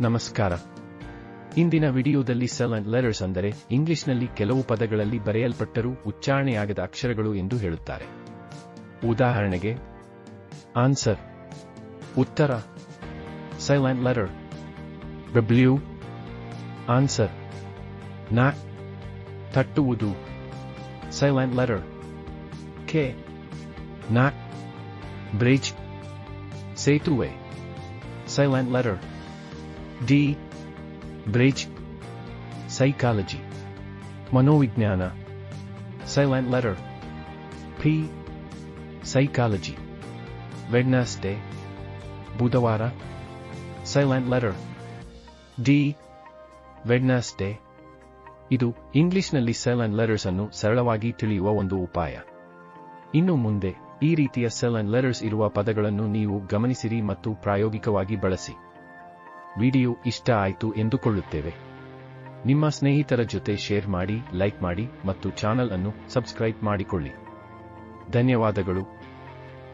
ನಮಸ್ಕಾರ. ಇಂದಿನ ವಿಡಿಯೋದಲ್ಲಿ ಸೆಲ್ ಅಂಡ್ ಲೆಟರ್ಸ್ ಅಂದರೆ ಇಂಗ್ಲಿಷ್ನಲ್ಲಿ ಕೆಲವು ಪದಗಳಲ್ಲಿ ಬರೆಯಲ್ಪಟ್ಟರೂ ಉಚ್ಚಾರಣೆಯಾಗದ ಅಕ್ಷರಗಳು ಎಂದು ಹೇಳುತ್ತಾರೆ. ಉದಾಹರಣೆಗೆ ಆನ್ಸರ್ ಉತ್ತರ silent letter W answer knock ತಟ್ಟುವುದು ಸೈಲೆಂಟ್ ಲೆಟರ್ ಕೆ ನಾ ಬ್ರಿಡ್ಜ್ ಸೇತುವೆ silent letter D. Bridge psychology ಮನೋವಿಜ್ಞಾನ silent letter P psychology Wednesday ಬುಧವಾರ ಸೈಲೆಂಟ್ ಲೆಟರ್ ಡಿ ವೆಡ್ನಸ್ಡೇ ಇದು ಇಂಗ್ಲಿಷ್ನಲ್ಲಿ ಸೆಲ್ ಲೆಟರ್ಸ್ ಅನ್ನು ಸರಳವಾಗಿ ತಿಳಿಯುವ ಒಂದು ಉಪಾಯ. ಇನ್ನು ಮುಂದೆ ಈ ರೀತಿಯ ಸೆಲ್ ಲೆಟರ್ಸ್ ಇರುವ ಪದಗಳನ್ನು ನೀವು ಗಮನಿಸಿರಿ ಮತ್ತು ಪ್ರಾಯೋಗಿಕವಾಗಿ ಬಳಸಿ. ವಿಡಿಯೋ ಇಷ್ಟ ಆಯಿತು ಎಂದುಕೊಳ್ಳುತ್ತೇವೆ. ನಿಮ್ಮ ಸ್ನೇಹಿತರ ಜೊತೆ ಶೇರ್ ಮಾಡಿ, ಲೈಕ್ ಮಾಡಿ ಮತ್ತು ಚಾನಲ್ ಅನ್ನು ಸಬ್ಸ್ಕ್ರೈಬ್ ಮಾಡಿಕೊಳ್ಳಿ. ಧನ್ಯವಾದಗಳು.